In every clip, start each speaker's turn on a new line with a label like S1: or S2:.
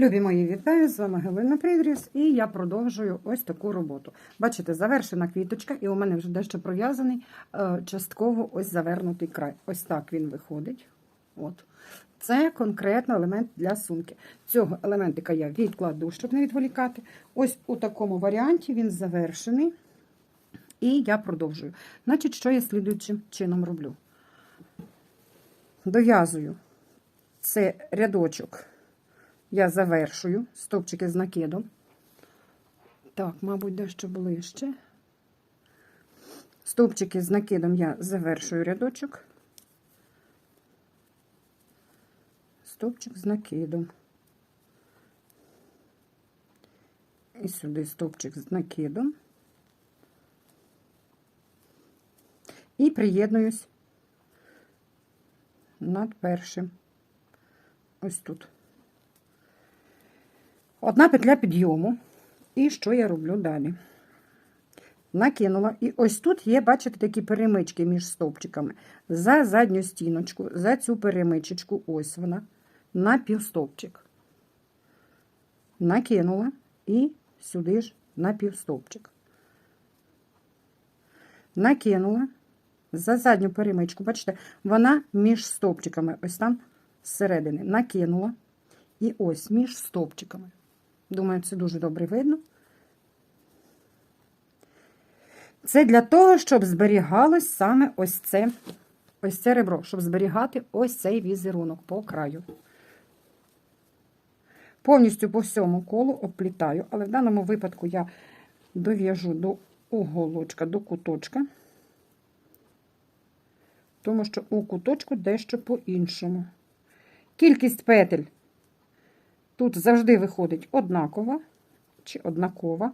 S1: Любі мої вітаю, з вами Галина Придріс, і я продовжую ось таку роботу. Бачите, завершена квіточка, і у мене вже дещо пров'язаний е, частково ось завернутий край. Ось так він виходить. От. Це конкретно елемент для сумки. Цього елементика я відкладу, щоб не відволікати. Ось у такому варіанті він завершений. І я продовжую. Значить, що я слідуючим чином роблю? Дов'язую це рядочок я завершую стовпчики з накидом. Так, мабуть, дещо ближче. Стовпчики з накидом я завершую рядочок. Стовпчик з накидом. І сюди стовпчик з накидом. І приєднуюсь над першим. Ось тут. Одна петля підйому. І що я роблю далі? Накинула. І ось тут є, бачите, такі перемички між стовпчиками. За задню стіночку, за цю перемичечку, ось вона, на півстовпчик. Накинула і сюди ж на півстовпчик. Накинула за задню перемичку, бачите, вона між стовпчиками, ось там зсередини. Накинула. І ось між стовпчиками. Думаю, це дуже добре видно. Це для того, щоб зберігалось саме ось це ось це ребро, щоб зберігати ось цей візерунок по краю. Повністю по всьому колу оплітаю, але в даному випадку я дов'яжу до уголочка, до куточка, тому що у куточку дещо по-іншому. Кількість петель Тут завжди виходить однакова чи однакова.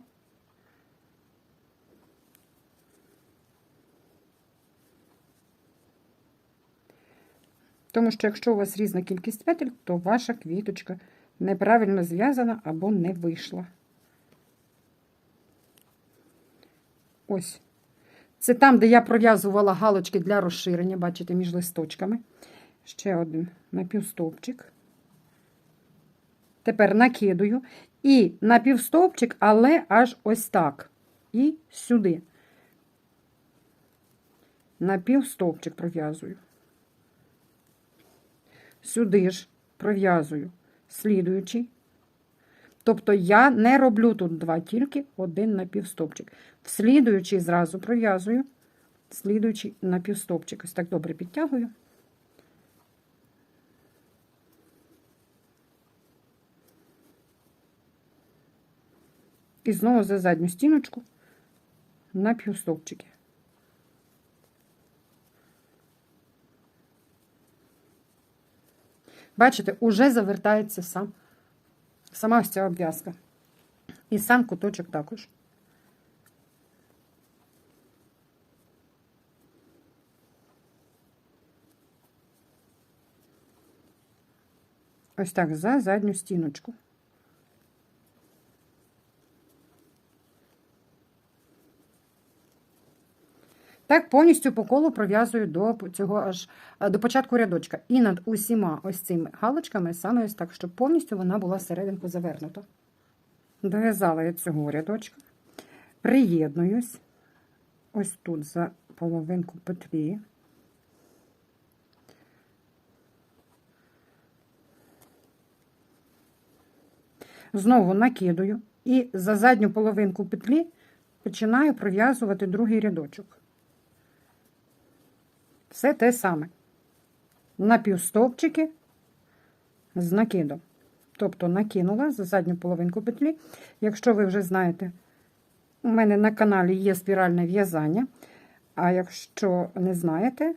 S1: Тому що, якщо у вас різна кількість петель, то ваша квіточка неправильно зв'язана або не вийшла. Ось. Це там, де я пров'язувала галочки для розширення, бачите, між листочками. Ще один напівстовпчик. Тепер накидую і на півстовпчик, але аж ось так. І сюди. На півстовпчик пров'язую. Сюди ж пров'язую слідуючий. Тобто я не роблю тут два, тільки один напівстовпчик. В слідуючий зразу пров'язую, слідуючий напівстовпчик. Ось так добре підтягую. І знову за задню стіночку на півстовпчики. Бачите, уже завертається сам, сама ось ця обв'язка. І сам куточок також. Ось так за задню стіночку. Так, повністю по колу пров'язую до цього аж е, до початку рядочка. І над усіма ось цими галочками, саме ось так, щоб повністю вона була серединку завернута. Дов'язала я цього рядочка, приєднуюсь ось тут за половинку петлі. Знову накидую і за задню половинку петлі починаю пров'язувати другий рядочок. Все те саме. Напівстовпчики з накидом. Тобто накинула за задню половинку петлі. Якщо ви вже знаєте, у мене на каналі є спіральне в'язання. А якщо не знаєте,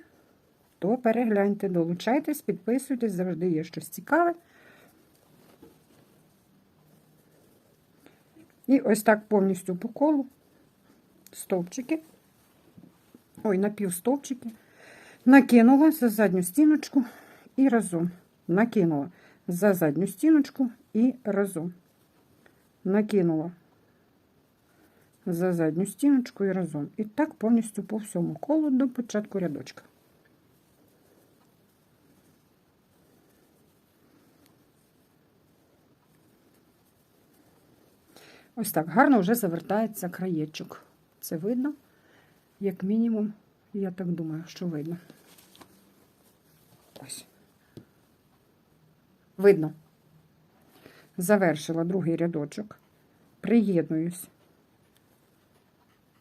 S1: то перегляньте, долучайтесь, підписуйтесь, завжди є щось цікаве. І ось так повністю по колу стовпчики, ой, напівстовпчики. Накинула за задню стіночку і разом. Накинула за задню стіночку і разом. Накинула за задню стіночку і разом. І так повністю по всьому колу до початку рядочка. Ось так гарно вже завертається краєчок. Це видно, як мінімум, я так думаю, що видно. Ось. Видно. Завершила другий рядочок. Приєднуюсь.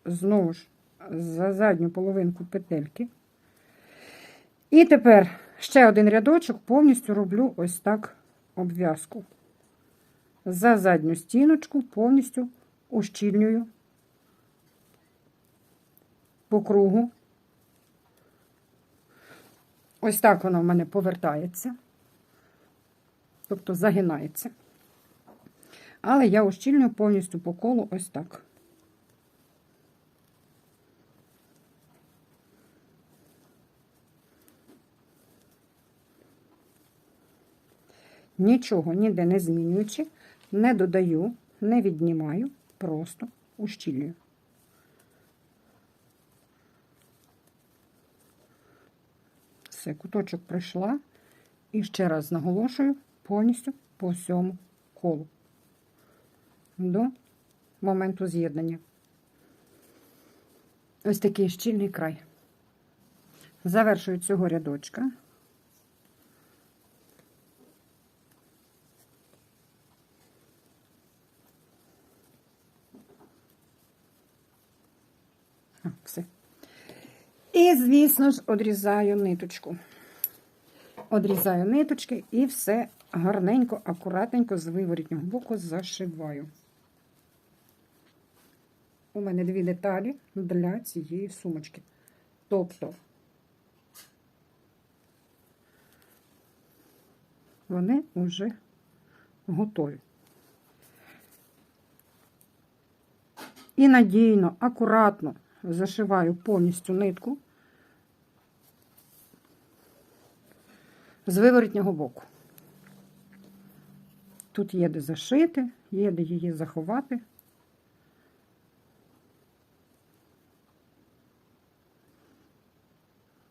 S1: Знову ж за задню половинку петельки. І тепер ще один рядочок повністю роблю ось так обв'язку. За задню стіночку повністю ущільнюю по кругу. Ось так воно в мене повертається, тобто загинається. Але я ущільнюю повністю по колу ось так. Нічого ніде не змінюючи, не додаю, не віднімаю, просто ущільнюю. Все, куточок пройшла. І ще раз наголошую повністю по всьому колу до моменту з'єднання. Ось такий щільний край. Завершую цього рядочка. А, все. І, звісно ж, одрізаю ниточку. Одрізаю ниточки і все гарненько, акуратненько з виворітнього боку зашиваю. У мене дві деталі для цієї сумочки. Тобто вони вже готові. І надійно, акуратно зашиваю повністю нитку з виворітнього боку. Тут є де зашити, є де її заховати.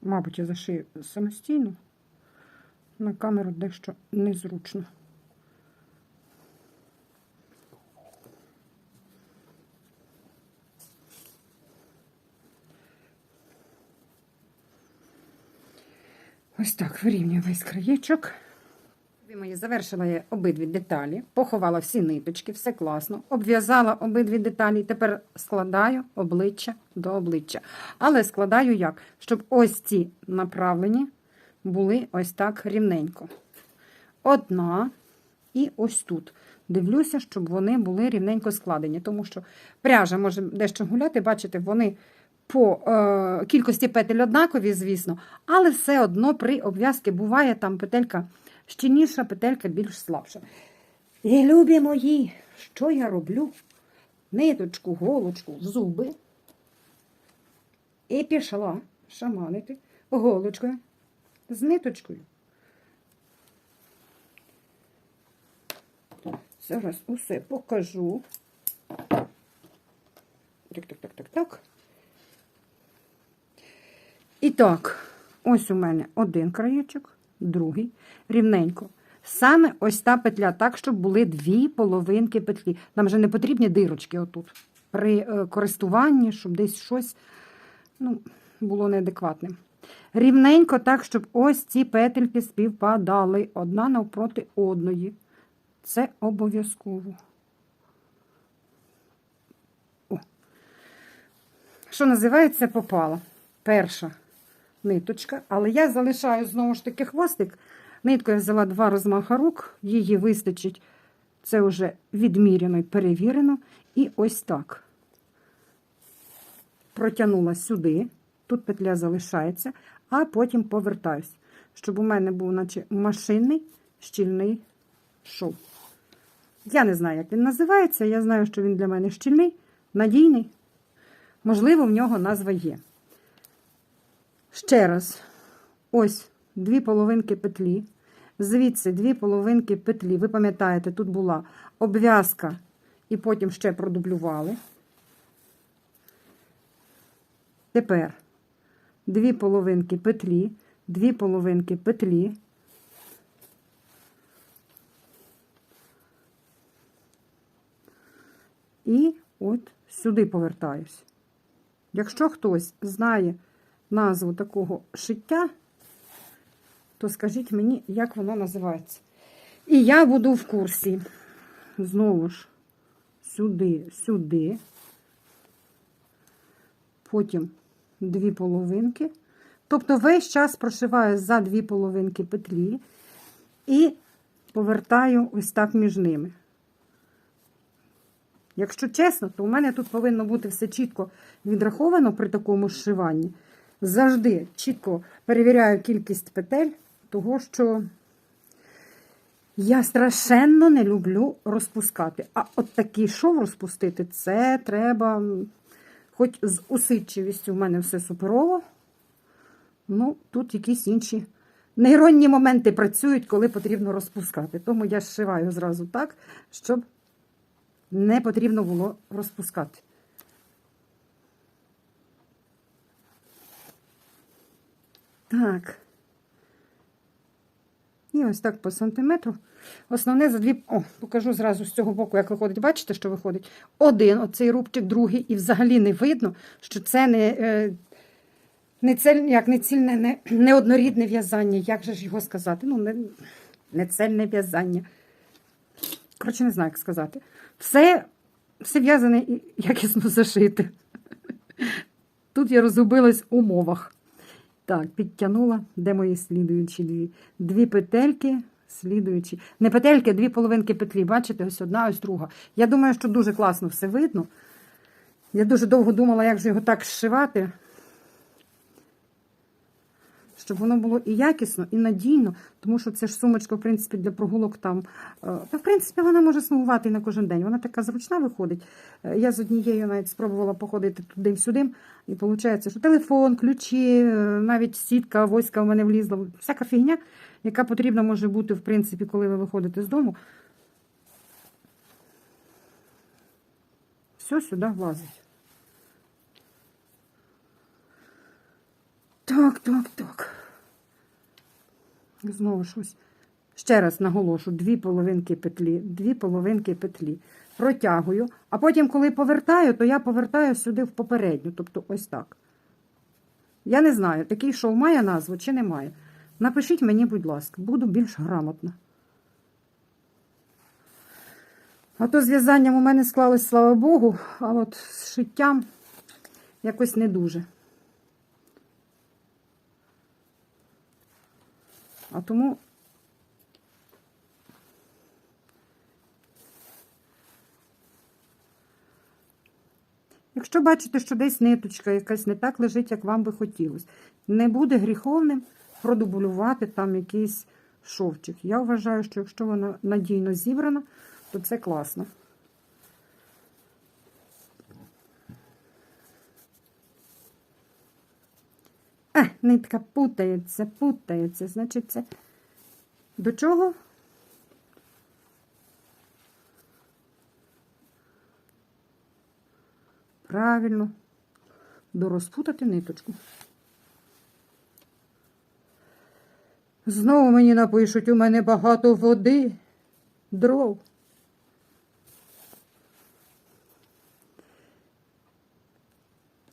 S1: Мабуть, я зашию самостійно. На камеру дещо незручно. Ось так вирівнюю весь краєчок. Любі завершила я обидві деталі, поховала всі ниточки, все класно. Обв'язала обидві деталі. Тепер складаю обличчя до обличчя. Але складаю як? Щоб ось ці направлені були ось так рівненько. Одна і ось тут. Дивлюся, щоб вони були рівненько складені, тому що пряжа може дещо гуляти, бачите, вони по е, кількості петель однакові, звісно, але все одно при обв'язці буває там петелька щільніша, петелька більш слабша. І любі мої, що я роблю? Ниточку, голочку в зуби. І пішла шаманити голочкою з ниточкою. Зараз усе покажу. Так, так, так, так, так. Так, ось у мене один краєчок, другий, рівненько. Саме ось та петля, так, щоб були дві половинки петлі. Нам вже не потрібні дирочки отут. При е, користуванні, щоб десь щось ну, було неадекватним. Рівненько так, щоб ось ці петельки співпадали одна навпроти одної. Це обов'язково. Що називається, попала. Перша ниточка, але я залишаю знову ж таки хвостик. Нитку я взяла два розмаха рук, її вистачить. Це вже відміряно і перевірено. І ось так. Протягнула сюди, тут петля залишається, а потім повертаюсь, щоб у мене був, наче машинний щільний шов. Я не знаю, як він називається. Я знаю, що він для мене щільний, надійний. Можливо, в нього назва є. Ще раз, ось дві половинки петлі. Звідси дві половинки петлі. Ви пам'ятаєте, тут була обв'язка, і потім ще продублювали. Тепер дві половинки петлі, дві половинки петлі. і от сюди повертаюсь. Якщо хтось знає назву такого шиття, то скажіть мені, як воно називається. І я буду в курсі. Знову ж, сюди, сюди. Потім дві половинки. Тобто весь час прошиваю за дві половинки петлі і повертаю ось так між ними. Якщо чесно, то у мене тут повинно бути все чітко відраховано при такому зшиванні. Завжди чітко перевіряю кількість петель, того що я страшенно не люблю розпускати. А от такий шов розпустити, це треба, хоч з усидчивістю в мене все суперово. Ну, тут якісь інші нейронні моменти працюють, коли потрібно розпускати. Тому я зшиваю зразу так, щоб не потрібно було розпускати. Так. І ось так по сантиметру. Основне за дві. О, покажу зразу з цього боку, як виходить. Бачите, що виходить? Один, оцей рубчик, другий, і взагалі не видно, що це не, е, не, цель, як не цільне, не, неоднорідне в'язання. Як же ж його сказати? Ну, не, не цельне в'язання. Коротше, не знаю, як сказати. Все, все в'язане і якісно зашите. Тут я розгубилась у мовах. Так, підтягнула. Де мої слідуючі дві? Дві петельки, слідуючі. Не петельки, а дві половинки петлі. Бачите, ось одна, ось друга. Я думаю, що дуже класно все видно. Я дуже довго думала, як же його так зшивати, щоб воно було і якісно, і надійно, тому що це ж сумочка, в принципі, для прогулок там. е, Та, в принципі, вона може слугувати і на кожен день. Вона така зручна виходить. Е, Я з однією навіть спробувала походити туди-сюди, і виходить, що телефон, ключі, е, навіть сітка, воська в мене влізла. Всяка фігня, яка потрібна може бути, в принципі, коли ви виходите з дому. Все сюди влазить. Так, так, так. Знову щось. Ще раз наголошу, дві половинки петлі, дві половинки петлі. Протягую, а потім, коли повертаю, то я повертаю сюди в попередню, тобто ось так. Я не знаю, такий шов має назву чи не має. Напишіть мені, будь ласка, буду більш грамотна. А то з в'язанням у мене склалось, слава Богу, а от з шиттям якось не дуже. А тому Якщо бачите, що десь ниточка якась не так лежить, як вам би хотілося, не буде гріховним продублювати там якийсь шовчик. Я вважаю, що якщо вона надійно зібрана, то це класно. А, нитка путається, путається. Значить, це до чого? Правильно. Дорозпутати ниточку. Знову мені напишуть, у мене багато води, дров.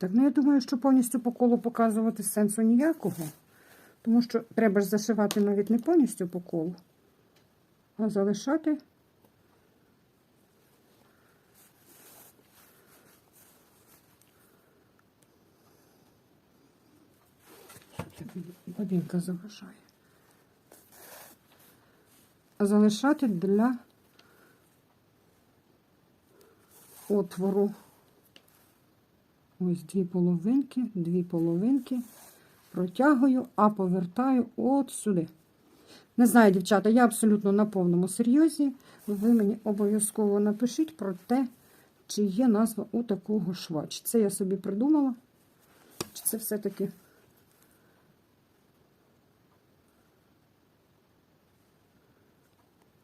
S1: Так, ну я думаю, що повністю по колу показувати сенсу ніякого. Тому що треба ж зашивати навіть не повністю по колу, а залишати. Годинка заважає. Залишати для отвору. Ось дві половинки, дві половинки. Протягую, а повертаю от сюди. Не знаю, дівчата, я абсолютно на повному серйозі. Ви мені обов'язково напишіть про те, чи є назва у такого шва. Чи це я собі придумала, чи це все-таки.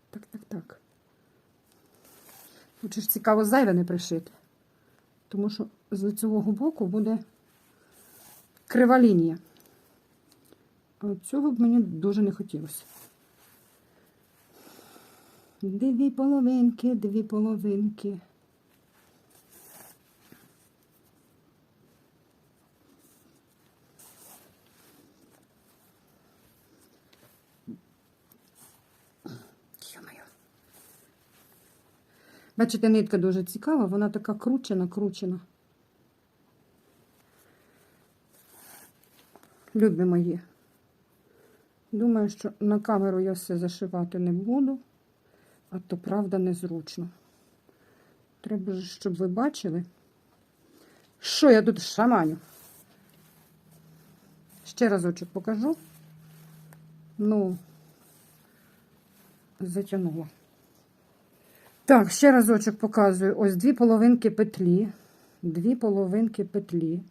S1: Так, так, так. Тут ж цікаво зайве не пришити. Тому що з лицевого боку буде крива лінія. Цього б мені дуже не хотілося. Дві половинки, дві половинки. Бачите, нитка дуже цікава, вона така кручена, кручена. Любі мої. Думаю, що на камеру я все зашивати не буду, а то правда незручно. Треба ж, щоб ви бачили, що я тут шаманю. Ще разочок покажу. Ну, затягнула. Так, ще разочок показую. Ось дві половинки петлі. Дві половинки петлі.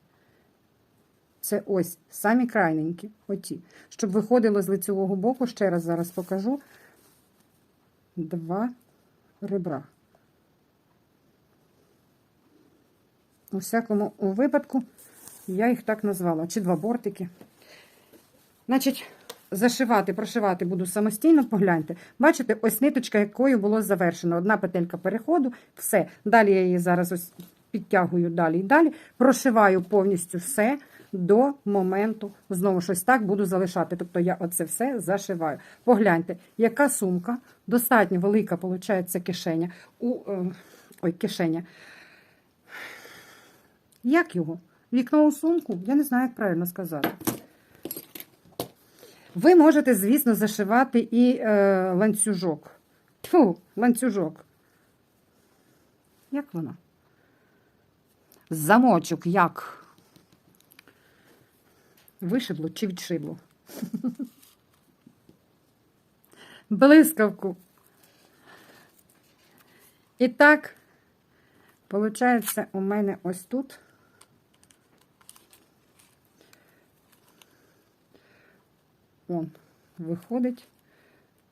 S1: Це ось самі крайненькі, оті. Щоб виходило з лицевого боку, ще раз зараз покажу. Два ребра. У всякому випадку я їх так назвала. Чи два бортики. Значить, зашивати, прошивати буду самостійно, погляньте. Бачите, ось ниточка, якою було завершено. Одна петелька переходу, все. Далі я її зараз ось підтягую далі і далі. Прошиваю повністю все до моменту. Знову ж ось так буду залишати. Тобто я оце все зашиваю. Погляньте, яка сумка, достатньо велика, виходить, кишеня. У, е, ой, кишеня. Як його? Вікно у сумку? Я не знаю, як правильно сказати. Ви можете, звісно, зашивати і е, ланцюжок. Тьфу, ланцюжок. Як воно? Замочок як? Вишибло чи відшибло? Блискавку. І так, виходить, у мене ось тут. Он виходить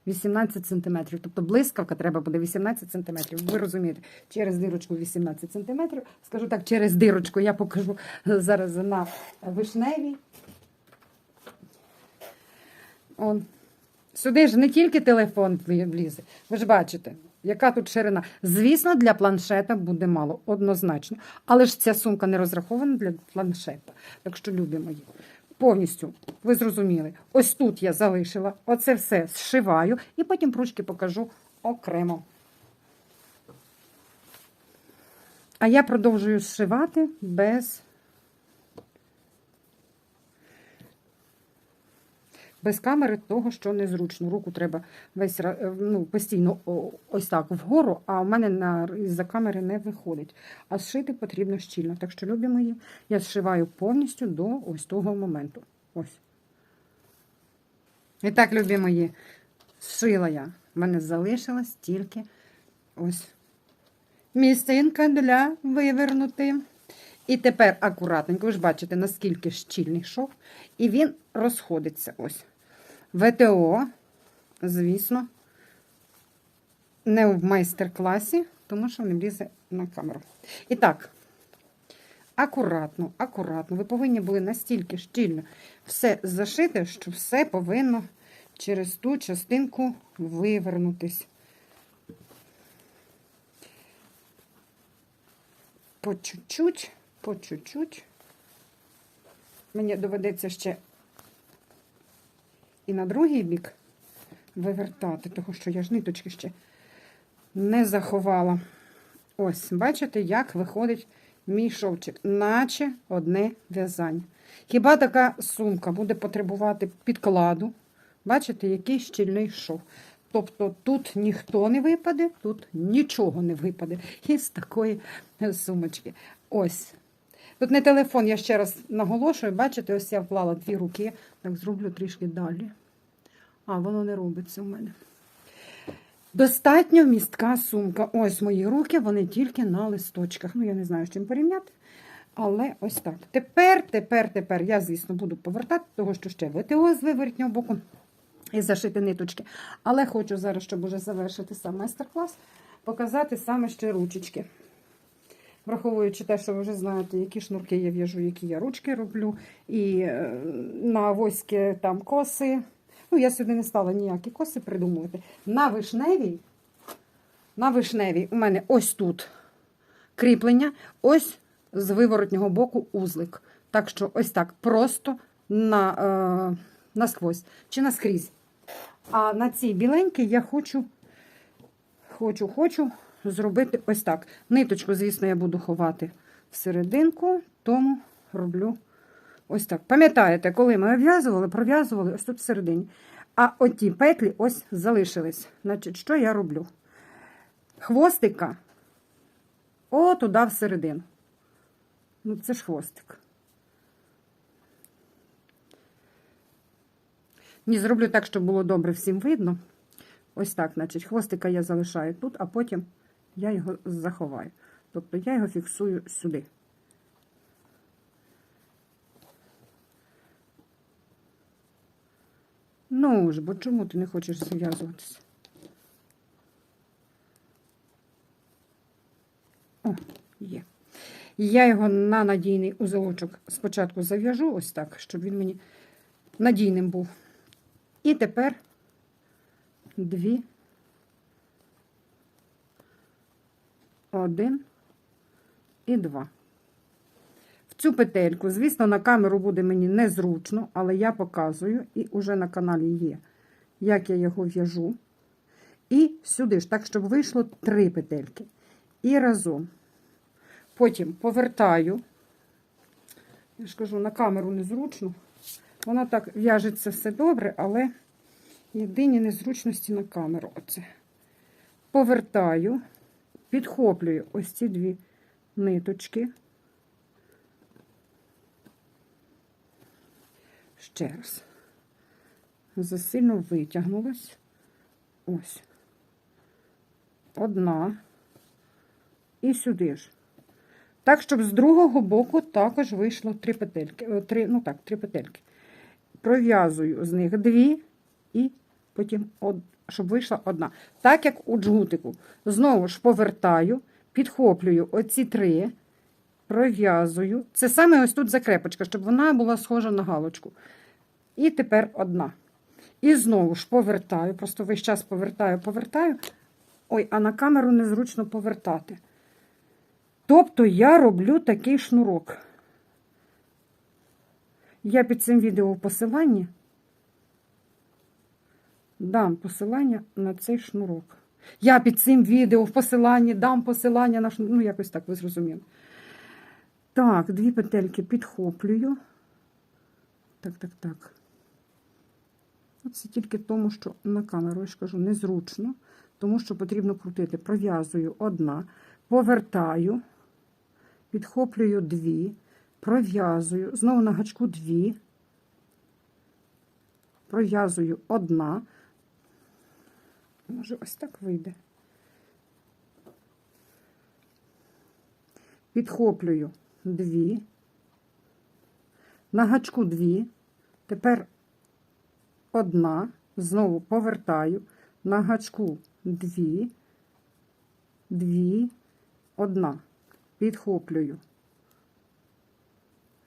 S1: 18 см. Тобто блискавка треба буде 18 см. Ви розумієте, через дирочку 18 см. Скажу так, через дирочку я покажу зараз на вишневій. Он. Сюди ж не тільки телефон влізе. Ви ж бачите, яка тут ширина. Звісно, для планшета буде мало, однозначно. Але ж ця сумка не розрахована для планшета. Так що, любі мої, повністю, ви зрозуміли, ось тут я залишила, оце все зшиваю, і потім ручки покажу окремо. А я продовжую зшивати без. Без камери того, що незручно. Руку треба весь е, ну, постійно ось так вгору, а у мене на, із-за камери не виходить. А зшити потрібно щільно. Так що, любі мої, я зшиваю повністю до ось того моменту. Ось. І так, любі мої, зшила я. У мене залишилась тільки ось місцинка для вивернути. І тепер акуратненько, ви ж бачите, наскільки щільний шов, і він розходиться ось. ВТО, звісно, не в майстер-класі, тому що не влізе на камеру. І так, акуратно, акуратно. Ви повинні були настільки щільно все зашити, що все повинно через ту частинку вивернутись. По чуть-чуть, по чуть-чуть. Мені доведеться ще і на другий бік вивертати, тому що я ж ниточки ще не заховала. Ось, бачите, як виходить мій шовчик, наче одне в'язання. Хіба така сумка буде потребувати підкладу? Бачите, який щільний шов. Тобто тут ніхто не випаде, тут нічого не випаде із такої сумочки. Ось. Тут не телефон, я ще раз наголошую, бачите, ось я вклала дві руки. Так, зроблю трішки далі. А, воно не робиться у мене. Достатньо містка сумка. Ось мої руки, вони тільки на листочках. Ну, я не знаю, з чим порівняти. Але ось так. Тепер, тепер, тепер я, звісно, буду повертати, того, що ще ВТО з виворотнього боку і зашити ниточки. Але хочу зараз, щоб уже завершити сам майстер-клас, показати саме ще ручечки. Враховуючи те, що ви вже знаєте, які шнурки я в'яжу, які я ручки роблю, і е, на авоськи там коси. Ну, я сюди не стала ніякі коси придумувати. На вишневій, на вишневій у мене ось тут кріплення, ось з виворотнього боку узлик. Так що ось так просто на, е, насквозь чи наскрізь. А на цій біленькій я хочу, хочу, хочу зробити ось так. Ниточку, звісно, я буду ховати в серединку, тому роблю ось так. Пам'ятаєте, коли ми обв'язували, пров'язували ось тут всередині. А оті петлі ось залишились. Значить, що я роблю? Хвостика о, туди всередину. Ну, це ж хвостик. Ні, зроблю так, щоб було добре всім видно. Ось так, значить, хвостика я залишаю тут, а потім я його заховаю. Тобто я його фіксую сюди. Ну ж, бо чому ти не хочеш зв'язуватися? О, є. Я його на надійний узелочок спочатку зав'яжу, ось так, щоб він мені надійним був. І тепер дві, один і два. В цю петельку, звісно, на камеру буде мені незручно, але я показую, і уже на каналі є, як я його в'яжу. І сюди ж, так, щоб вийшло три петельки. І разом. Потім повертаю. Я ж кажу, на камеру незручно. Воно так в'яжеться все добре, але єдині незручності на камеру. Оце. Повертаю, підхоплюю ось ці дві ниточки. Ще раз. Засильно витягнулась. Ось. Одна. І сюди ж. Так, щоб з другого боку також вийшло три петельки. е, Три, ну так, три петельки. Пров'язую з них дві і потім, щоб вийшла одна. Так, як у джгутику. Знову ж повертаю, підхоплюю оці три, пров'язую. Це саме ось тут закрепочка, щоб вона була схожа на галочку. І тепер одна. І знову ж повертаю, просто весь час повертаю, повертаю. Ой, а на камеру незручно повертати. Тобто я роблю такий шнурок. Я під цим відео в посиланні дам посилання на цей шнурок. Я під цим відео в посиланні дам посилання на шнурок. Ну, якось так, ви зрозуміли. Так, дві петельки підхоплюю. Так, так, так. Це тільки тому, що на камеру, я ж кажу, незручно, тому що потрібно крутити. Пров'язую одна, повертаю, підхоплюю дві, пров'язую, знову на гачку дві, пров'язую одна. Може, ось так вийде. Підхоплюю дві, на гачку дві, тепер одна, знову повертаю, на гачку дві, дві, одна. Підхоплюю.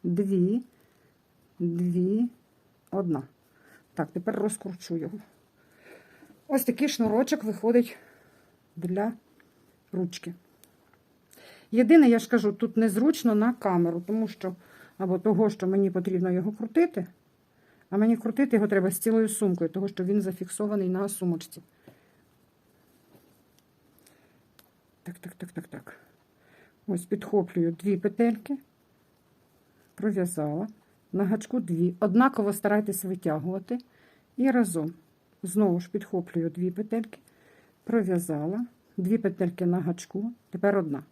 S1: Дві, дві, одна. Так, тепер розкручу його. Ось такий шнурочок виходить для ручки. Єдине, я ж кажу, тут незручно на камеру, тому що, або того, що мені потрібно його крутити. А мені крутити його треба з цілою сумкою, тому що він зафіксований на сумочці. Так, так, так, так, так. Ось підхоплюю дві петельки, пров'язала, на гачку дві. Однаково старайтесь витягувати. І разом. Знову ж підхоплюю дві петельки, пров'язала, дві петельки на гачку, тепер одна.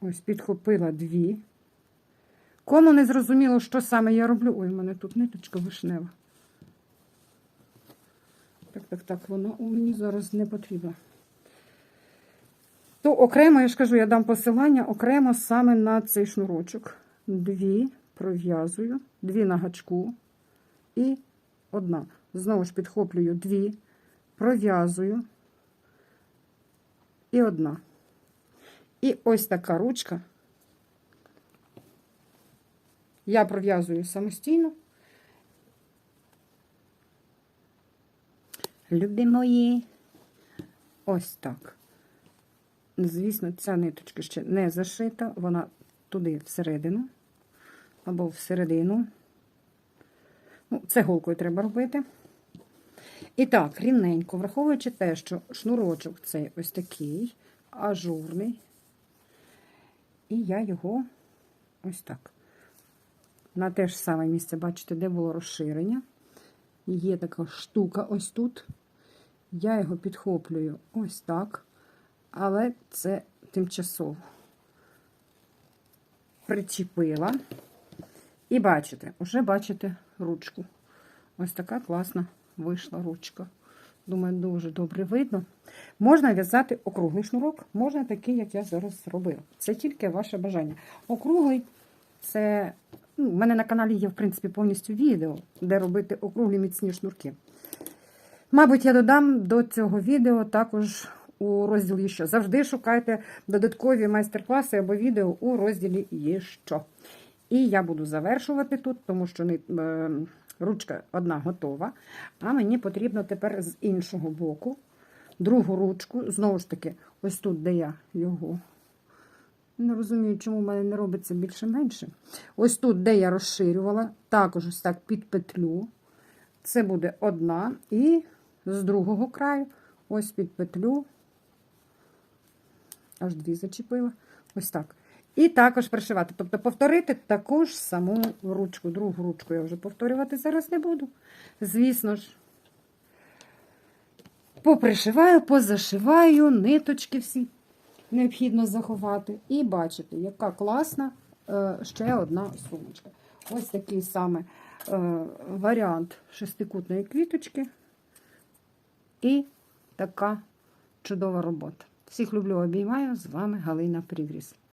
S1: Ось підхопила дві. Кому не зрозуміло, що саме я роблю. Ой, у мене тут ниточка вишнева. Так, так, так, вона мені зараз не потрібна. То окремо, я ж кажу, я дам посилання окремо саме на цей шнурочок. Дві пров'язую, дві на гачку і одна. Знову ж підхоплюю дві, пров'язую і одна. І ось така ручка. Я пров'язую самостійно. Любі мої. Ось так. Звісно, ця ниточка ще не зашита, вона туди всередину або всередину. Ну, це голкою треба робити. І так, рівненько, враховуючи те, що шнурочок цей ось такий, ажурний. І я його ось так. На те ж саме місце, бачите, де було розширення. Є така штука ось тут. Я його підхоплюю ось так. Але це тимчасово. Причепила. І бачите, вже бачите ручку. Ось така класна вийшла ручка. Думаю, дуже добре видно. Можна в'язати округлий шнурок, можна такий, як я зараз робила. Це тільки ваше бажання. Округлий це. Ну, у мене на каналі є, в принципі, повністю відео, де робити округлі міцні шнурки. Мабуть, я додам до цього відео також у розділі що. Завжди шукайте додаткові майстер-класи або відео у розділі є що. І я буду завершувати тут, тому що е, ручка одна готова. А мені потрібно тепер з іншого боку другу ручку. Знову ж таки, ось тут, де я його. Не розумію, чому в мене не робиться більше-менше. Ось тут, де я розширювала, також ось так під петлю. Це буде одна. І з другого краю, ось під петлю. Аж дві зачепила. Ось так. І також пришивати. Тобто повторити таку ж саму ручку. Другу ручку я вже повторювати зараз не буду. Звісно ж, попришиваю, позашиваю, ниточки всі необхідно заховати. І бачите, яка класна е, ще одна сумочка. Ось такий саме е, варіант шестикутної квіточки. І така чудова робота. Всіх люблю, обіймаю. З вами Галина Прігріс.